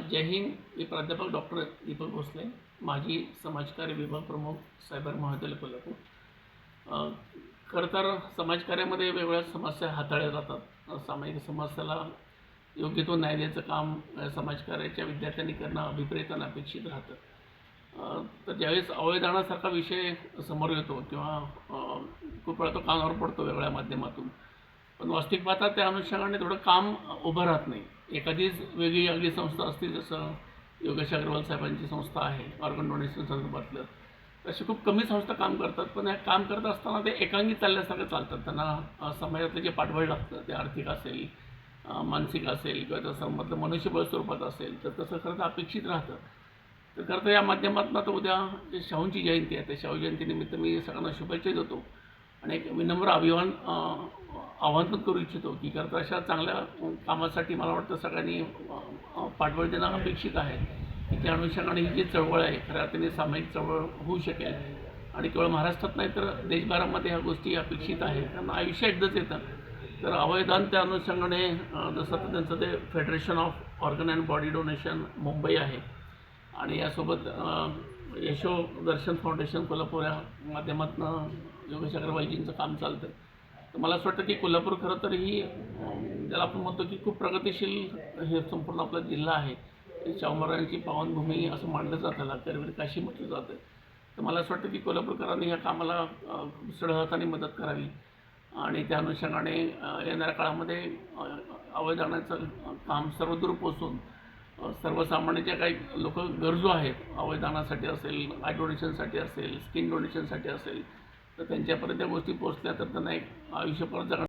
जय हिंद. मी प्राध्यापक डॉक्टर दीपक भोसले माजी समाजकार्य विभाग प्रमुख सायबर महाविद्यालय कोल्हापूर. खरं तर समाजकार्यामध्ये वेगवेगळ्या समस्या हाताळल्या जातात. सामाजिक समस्याला योग्य तो न्याय द्यायचं काम समाजकार्याच्या विद्यार्थ्यांनी करणं अभिप्रेतांना अपेक्षित राहतं. तर ज्यावेळेस अवयदानासारखा विषय समोर येतो किंवा खूप वेळा तो कानावर पडतो वेगळ्या माध्यमातून पण वास्तविक पाहता त्या अनुषंगाने थोडं काम उभं राहत नाही. एखादीच वेगळी अगदी संस्था असते जसं योगेश अग्रवाल साहेबांची संस्था आहे ऑर्गन डोनेशन संदर्भातलं. अशी खूप कमी संस्था काम करतात पण हे काम करत असताना ते एकांगी चालल्यासारखं चालतात. त्यांना समाजातलं जे पाठबळ लागतं ते आर्थिक असेल मानसिक असेल किंवा तसं मनुष्यबळ स्वरूपात असेल तर तसं खरं तर अपेक्षित राहतं. तर खरं तर या माध्यमातून आता उद्या जे शाहूंची जयंती आहे त्या शाहू जयंतीनिमित्त मी सगळ्यांना शुभेच्छा देतो. आणि एक विनम्र अभिवान आवाहन करू इच्छितो की करता अशा चांगल्या कामासाठी मला वाटतं सगळ्यांनी पाठबळ देणं अपेक्षित आहे की त्या अनुषंगाने ही जी चळवळ आहे खऱ्या अर्थाने सामायिक चळवळ होऊ शकेल. आणि केवळ महाराष्ट्रात नाही तर देशभरामध्ये ह्या गोष्टी अपेक्षित आहे कारण आयुष्य एकदाच येतं. तर अवयदान त्या अनुषंगाने जसं तर त्यांचं ते federation of organ and body donation Mumbai आहे. आणि यासोबत यशो दर्शन फाउंडेशन कोल्हापूर या माध्यमातून योगेश अग्रवालजींचं काम चालतं. तर मला असं वाटतं की कोल्हापूर खरं तर ही ज्याला आपण म्हणतो की खूप प्रगतिशील हे संपूर्ण आपला जिल्हा आहे शाहू महाराजांची पावनभूमी असं मानलं जातं त्याला करवीर काशी म्हटलं जातं. तर मला असं वाटतं की कोल्हापूरकरांनी ह्या कामाला सळहताने मदत करावी आणि त्या अनुषंगाने येणाऱ्या काळामध्ये अवैधानाचं काम सर्वदूर पोचून सर्वसामान्य ज्या काही लोक गरजू आहेत अवयदानासाठी असेल आय डोनेशनसाठी असेल स्किन डोनेशनसाठी असेल तर त्यांच्यापर्यंत त्या गोष्टी पोचल्या तर त्यांना एक आयुष्यभर जगण्या